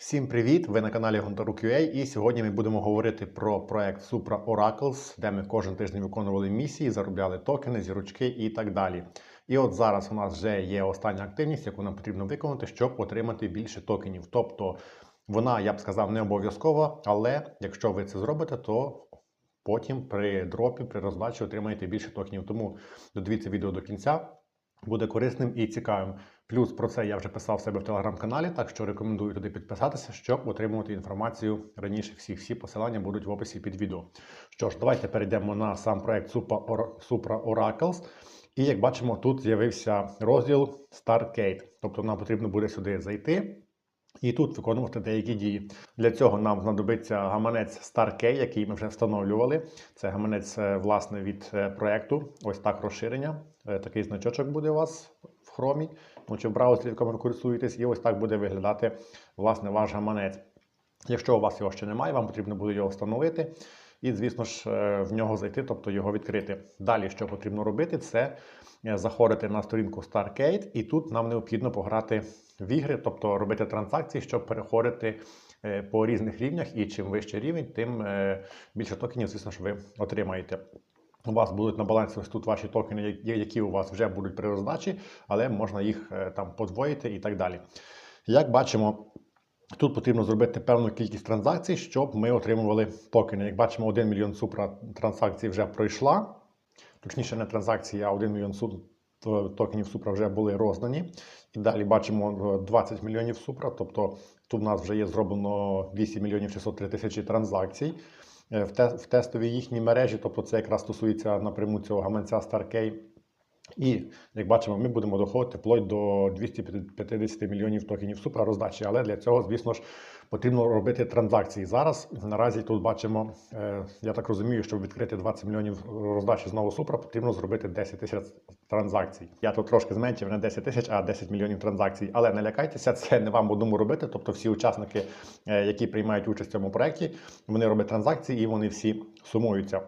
Всім привіт! Ви на каналі Гонтарук.ua і сьогодні ми будемо говорити про проект Supra Oracles, де ми кожен тиждень виконували місії, заробляли токени, зірочки і так далі. І от зараз у нас вже є остання активність, яку нам потрібно виконати, щоб отримати більше токенів. Тобто вона, я б сказав, не обов'язкова, але якщо ви це зробите, то потім при дропі, при роздачі отримаєте більше токенів. Тому додивіться відео до кінця. Буде корисним і цікавим. Плюс про це я вже писав в себе в телеграм-каналі, так що рекомендую туди підписатися, щоб отримувати інформацію раніше всіх. Всі посилання будуть в описі під відео. Що ж, давайте перейдемо на сам проект Supra Or- Oracles. І як бачимо, тут з'явився розділ StartGate. Тобто нам потрібно буде сюди зайти. І тут виконувати деякі дії. Для цього нам знадобиться гаманець StarKey, який ми вже встановлювали. Це гаманець е, власне від е, проекту. Ось так розширення. Е, Такий значочок буде у вас в хромі, ну чи в браузері, в якому ви користуєтесь, і ось так буде виглядати власне ваш гаманець. Якщо у вас його ще немає, вам потрібно буде його встановити. І, звісно ж, в нього зайти, тобто його відкрити. Далі, що потрібно робити, це заходити на сторінку Stargate, і тут нам необхідно пограти в ігри, тобто робити транзакції, щоб переходити е, по різних рівнях. І чим вищий рівень, тим е, більше токенів, звісно ж, ви отримаєте. У вас будуть на балансі ось тут ваші токени, які- у вас вже будуть при роздачі, але можна їх е, там подвоїти і так далі. Як бачимо, Тут потрібно зробити певну кількість транзакцій, щоб ми отримували токени. Як бачимо, 1 мільйон супра транзакцій вже пройшла. Точніше, не транзакції, а 1 мільйон су- т- токенів супра вже були роздані. І далі бачимо е, 20 мільйонів супра. Тобто тут у нас вже є зроблено 8 мільйонів 603 тисячі транзакцій е, в, те, в тестовій їхній мережі. Тобто це якраз стосується напряму цього гаманця StarKey. І як бачимо, ми будемо доходити вплоть до 250 мільйонів токенів супра роздачі. Але для цього, звісно ж, потрібно робити транзакції. Зараз наразі тут бачимо, е, я так розумію, щоб відкрити 20 мільйонів роздачі знову супра, потрібно зробити 10 тисяч транзакцій. Я тут трошки зменшив не 10 тисяч, а 10 мільйонів транзакцій. Але не лякайтеся, це не вам одному робити. Тобто, всі учасники, е, які приймають участь в цьому проєкті, вони роблять транзакції і вони всі сумуються.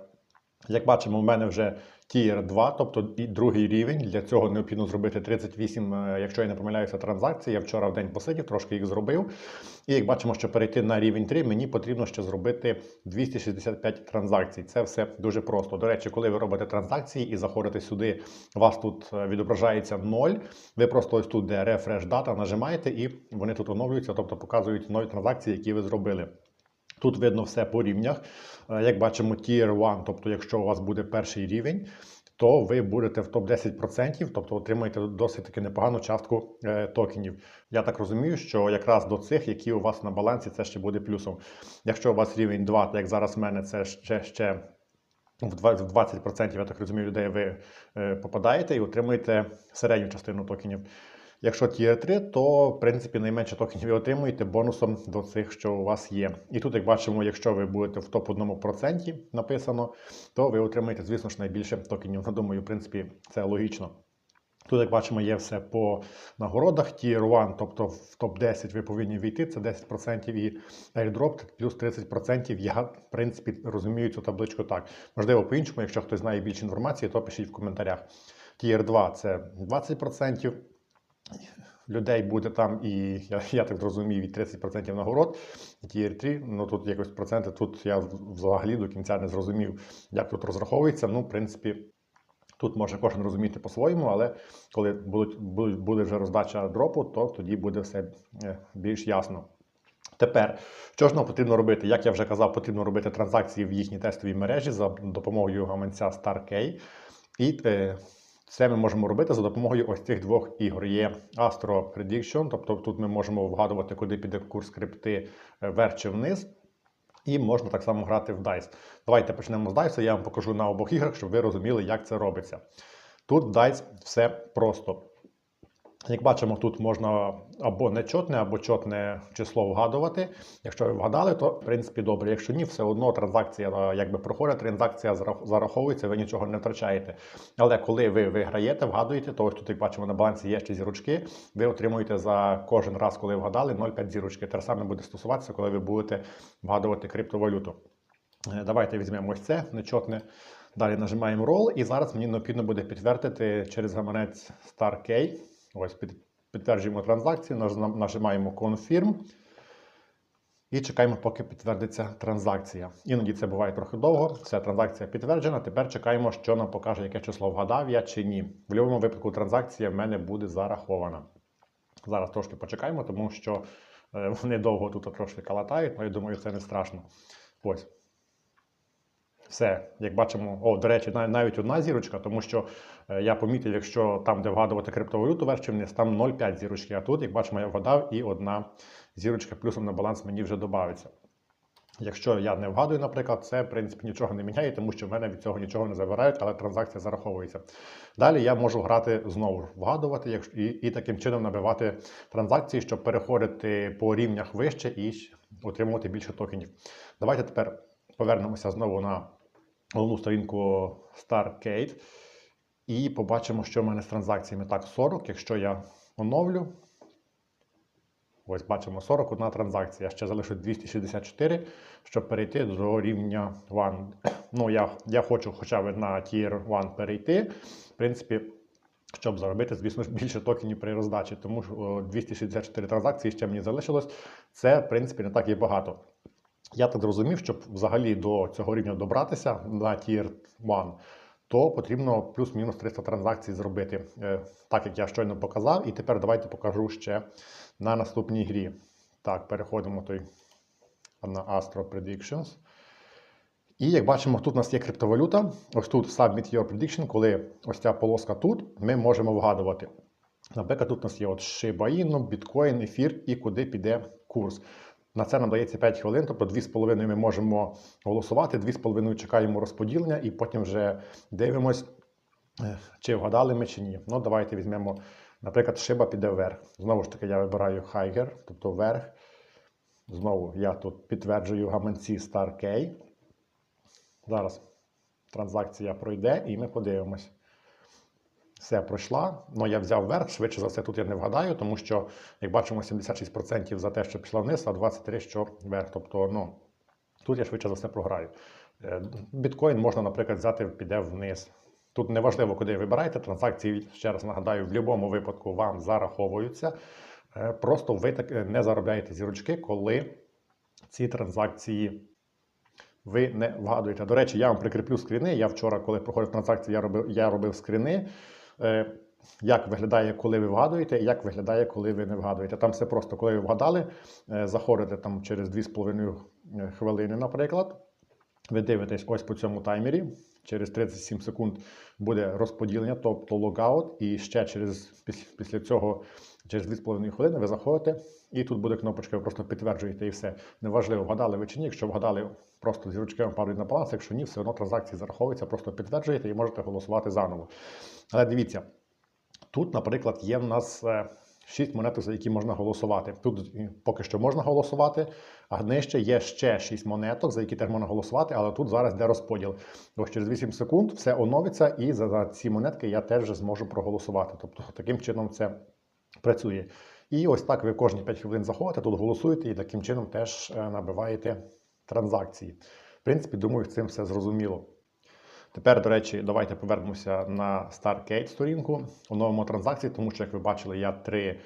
Як бачимо, в мене вже Tier 2, тобто другий рівень. Для цього необхідно зробити 38, е, якщо я не помиляюся, транзакцій. Я вчора в день посидів, трошки їх зробив. І як бачимо, що перейти на рівень 3, мені потрібно ще зробити 265 транзакцій. Це все дуже просто. До речі, коли ви робите транзакції і заходите сюди, у вас тут е, відображається 0. Ви просто ось тут, де Refresh Data, нажимаєте, і вони тут оновлюються, тобто показують нові транзакції, які ви зробили. Тут видно все по рівнях. Е, Як бачимо, Tier 1, тобто, якщо у вас буде перший рівень, то ви будете в топ-10%, тобто отримаєте досить таки непогану частку е, токенів. Я так розумію, що якраз до цих, які у вас на балансі, це ще буде плюсом. Якщо у вас рівень 2, то як зараз в мене це ще, ще в 20%, в 20%, я так розумію, людей ви е, попадаєте і отримуєте середню частину токенів. Якщо Tier 3, то в принципі найменше токенів ви отримуєте бонусом до цих, що у вас є. І тут, як бачимо, якщо ви будете в топ 1% написано, то ви отримаєте, звісно ж, найбільше токенів. Ну, думаю, в принципі, це логічно. Тут, як бачимо, є все по нагородах. Tier 1, тобто в топ-10 ви повинні війти, це 10% і airdrop плюс 30%. Я, в принципі, розумію цю табличку так. Можливо, по-іншому, якщо хтось знає більше інформації, то пишіть в коментарях. Tier 2 це 20% людей буде там, і я, я так зрозумів, від 30% нагород. Tier 3, ну тут якось проценти, тут я взагалі до кінця не зрозумів, як тут розраховується. Ну, в принципі, тут може кожен розуміти по-своєму, але коли будуть, буде вже роздача дропу, то тоді буде все е, більш ясно. Тепер, що ж нам потрібно робити? Як я вже казав, потрібно робити транзакції в їхній тестовій мережі за допомогою гаманця StarKey. І е, це ми можемо робити за допомогою ось цих двох ігор. Є Astro Prediction, тобто тут ми можемо вгадувати, куди піде курс крипти е, вверх чи вниз. І можна так само грати в DICE. Давайте почнемо з DICE. Я вам покажу на обох іграх, щоб ви розуміли, як це робиться. Тут в DICE все просто. Як бачимо, тут можна або нечотне, або чотне число вгадувати. Якщо ви вгадали, то в принципі добре. Якщо ні, все одно транзакція якби проходить, транзакція зараховується, ви нічого не втрачаєте. Але коли ви виграєте, вгадуєте, то ось тут, як бачимо, на балансі є ще зірочки, ви отримуєте за кожен раз, коли вгадали, 0,5 зірочки. Те саме буде стосуватися, коли ви будете вгадувати криптовалюту. Е, Давайте візьмемо ось це нечотне. Далі нажимаємо Roll, і зараз мені необхідно буде підтвердити через гаманець StarKey. Ось підтверджуємо транзакцію, наж- нажимаємо Confirm. І чекаємо, поки підтвердиться транзакція. Іноді це буває трохи довго. Все, транзакція підтверджена. Тепер чекаємо, що нам покаже, яке число вгадав я чи ні. В будь-якому випадку транзакція в мене буде зарахована. Зараз трошки почекаємо, тому що е, вони довго тут трошки калатають, але я думаю, це не страшно. Ось. Все, як бачимо, о, до речі, навіть одна зірочка, тому що е, я помітив, якщо там, де вгадувати криптовалюту вверх вниз, там 0,5 зірочки, а тут, як бачимо, я вгадав, і одна зірочка плюсом на баланс мені вже додається. Якщо я не вгадую, наприклад, це в принципі нічого не міняє, тому що в мене від цього нічого не забирають, але транзакція зараховується. Далі я можу грати знову вгадувати якщо- і, і таким чином набивати транзакції, щоб переходити по рівнях вище і отримувати більше токенів. Давайте тепер повернемося знову на головну сторінку Starcade і побачимо, що в мене з транзакціями. Так, 40, якщо я оновлю. Ось бачимо 41 транзакція. Ще залишу 264, щоб перейти до рівня 1. Ну, я, я хочу хоча б на Tier 1 перейти. В принципі, щоб заробити, звісно більше токенів при роздачі. Тому що 264 транзакції ще мені залишилось. Це, в принципі, не так і багато. Я так зрозумів, щоб взагалі до цього рівня добратися на Tier 1, то потрібно плюс-мінус 300 транзакцій зробити, е, так як я щойно показав. І тепер давайте покажу ще на наступній грі. Так, переходимо той на Astro Predictions. І як бачимо, тут у нас є криптовалюта. Ось тут Submit Your Prediction, коли ось ця полоска тут, ми можемо вгадувати. Наприклад, тут у нас є от Shiba Inu, Bitcoin, ефір і куди піде курс. На це нам дається 5 хвилин, тобто 2,5 ми можемо голосувати, 2,5 чекаємо розподілення і потім вже дивимось, е, чи вгадали ми чи ні. Ну, давайте візьмемо, наприклад, шиба піде вверх. Знову ж таки, я вибираю higher, тобто вверх. Знову я тут підтверджую гаманці StarK. Зараз транзакція пройде і ми подивимось. Все пройшла. Ну, я взяв вверх, швидше за все, тут я не вгадаю, тому що, як бачимо, 76% за те, що пішла вниз, а 23% що вверх. Тобто, ну, тут я швидше за все програю. Е, Біткоін можна, наприклад, взяти, піде вниз. Тут не важливо, куди вибираєте. Транзакції, ще раз нагадаю, в будь-якому випадку вам зараховуються. Е, Просто ви так е, не заробляєте зірочки, коли ці транзакції ви не вгадуєте. До речі, я вам прикріплю скріни. Я вчора, коли проходив транзакцію, я робив, я робив скріни. Е, Як виглядає, коли ви вгадуєте, і як виглядає, коли ви не вгадуєте. Там все просто, коли ви вгадали, е, заходите там через 2,5 хвилини, наприклад. Ви дивитесь ось по цьому таймері. Через 37 секунд буде розподілення, тобто логаут, і ще через піс- після цього, через 2,5 хвилини, ви заходите, і тут буде кнопочка, ви просто підтверджуєте і все. Неважливо, вгадали ви чи ні. Якщо вгадали, просто зірочки вам падають на баланс. Якщо ні, все одно транзакції зараховуються, просто підтверджуєте і можете голосувати заново. Але дивіться, тут, наприклад, є в нас. Шість монеток, за які можна голосувати. Тут е, поки що можна голосувати, а нижче є ще 6 монеток, за які теж можна голосувати, але тут зараз йде розподіл. Ось через 8 секунд все оновиться, і за, за ці монетки я теж вже зможу проголосувати. Тобто таким чином це працює. І ось так ви кожні 5 хвилин заходите, тут голосуєте і таким чином теж е, набиваєте транзакції. В принципі, думаю, цим все зрозуміло. Тепер, до речі, давайте повернемося на StarCade сторінку, оновимо транзакції, тому що, як ви бачили, я три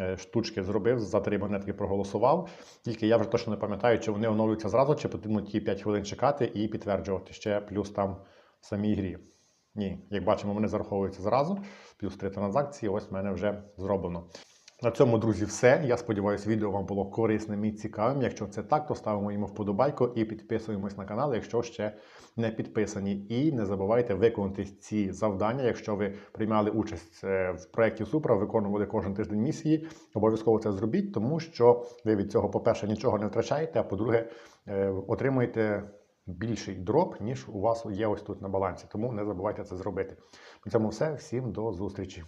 е, штучки зробив, за три монетки проголосував. Тільки я вже точно не пам'ятаю, чи вони оновлюються зразу, чи потрібно ті 5 хвилин чекати і підтверджувати ще плюс там в самій грі. Ні, як бачимо, вони зараховуються зразу. Плюс три транзакції, ось в мене вже зроблено. На цьому, друзі, все. Я сподіваюся, відео вам було корисним і цікавим. Якщо це так, то ставимо йому вподобайку і підписуємось на канал, якщо ще не підписані. І не забувайте виконати ці завдання. Якщо ви приймали участь е, в проєкті Супра, виконували кожен тиждень місії, обов'язково це зробіть, тому що ви від цього, по-перше, нічого не втрачаєте, а по-друге, е, отримуєте більший дроп, ніж у вас є ось тут на балансі. Тому не забувайте це зробити. На цьому все. Всім до зустрічі.